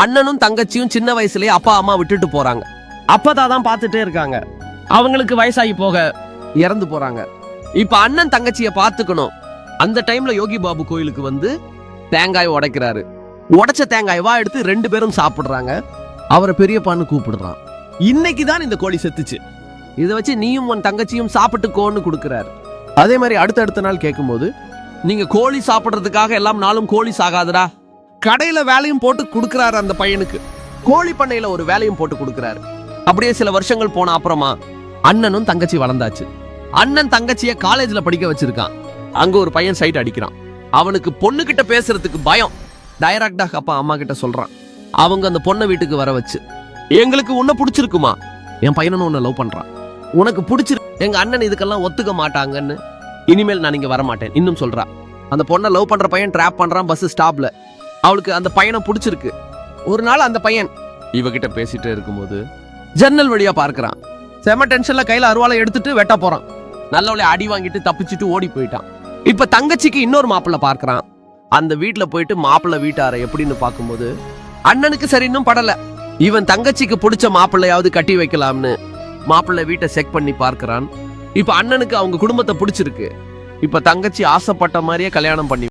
அண்ணனும் தங்கச்சியும் சின்ன வயசுலயே அப்பா அம்மா விட்டுட்டு போறாங்க. அப்பதான் தான் பார்த்துட்டே இருக்காங்க. அவங்களுக்கு வயசாகி போக இறந்து போறாங்க. இப்ப அண்ணன் தங்கச்சிய பாத்துக்கணும் அந்த டைம்ல யோகி பாபு கோயிலுக்கு வந்து தேங்காய் உடைக்கிறாரு. உடைச்ச தேங்காய் வா எடுத்து ரெண்டு பேரும் சாப்பிடுறாங்க. அவரை பெரியப்பான்னு கூப்பிடுறான். இன்னைக்கு தான் இந்த கோழி செத்துச்சு. இதை வச்சு நீயும் உன் தங்கச்சியும் சாப்பிட்டுக்கோன்னு கொடுக்குறாரு. அதே மாதிரி அடுத்த அடுத்த நாள் கேட்கும்போது நீங்க கோழி சாப்பிடுறதுக்காக எல்லாம் நாளும் கோழி சாகாதடா. கடையில வேலையும் போட்டு கொடுக்கறாரு அந்த பையனுக்கு. கோழி பண்ணையில ஒரு வேலையும் போட்டு கொடுக்கறாரு. அப்படியே சில வருஷங்கள் போன அப்புறமா அண்ணனும் தங்கச்சி வளர்ந்தாச்சு. அண்ணன் தங்கச்சிய காலேஜ்ல படிக்க வச்சிருக்கான். அங்க ஒரு பையன் சைட் அடிக்கிறான். அவனுக்கு பொண்ணு கிட்ட பேசுறதுக்கு பயம். டைரக்டா அப்பா அம்மா கிட்ட சொல்றான். அவங்க அந்த பொண்ணை வீட்டுக்கு வர வச்சு எங்களுக்கு உன்ன பிடிச்சிருக்குமா? என் பையனும் உன்னை லவ் பண்றான். உனக்கு பிடிச்சிரு எங்க அண்ணன் இதுக்கெல்லாம் ஒத்துக்க மாட்டாங்கன்னு. இனிமேல் நான் இங்க வர மாட்டேன் இன்னும் சொல்றா. அந்த பொண்ணை லவ் பண்ற பையன் ட்ராப் பண்றான் பஸ் ஸ்டாப்ல அவளுக்கு அந்த பையனை பிடிச்சிருக்கு. ஒரு நாள் அந்த பையன் இவகிட்ட பேசிட்டே இருக்கும்போது ஜன்னல் வழியா பார்க்கறான். செம டென்ஷன்ல கையில அருவாளை எடுத்துட்டு வெட்ட போறான். நல்லவளை அடி வாங்கிட்டு தப்பிச்சுட்டு ஓடி போயிட்டான். இப்ப தங்கச்சிக்கு இன்னொரு மாப்பிள்ள பார்க்கறான். அந்த வீட்டுல போயிட்டு மாப்பிள்ள வீட்டார எப்படின்னு பார்க்கும்போது அண்ணனுக்கு சரி இன்னும் படல. இவன் தங்கச்சிக்கு பிடிச்ச மாப்பிள்ளையாவது கட்டி வைக்கலாம்னு மாப்பிள்ளை வீட்டை செக் பண்ணி பார்க்கறான். இப்ப அண்ணனுக்கு அவங்க குடும்பத்தை பிடிச்சிருக்கு. இப்ப தங்கச்சி ஆசைப்பட்ட மாதிரியே கல்யாணம் பண்ணி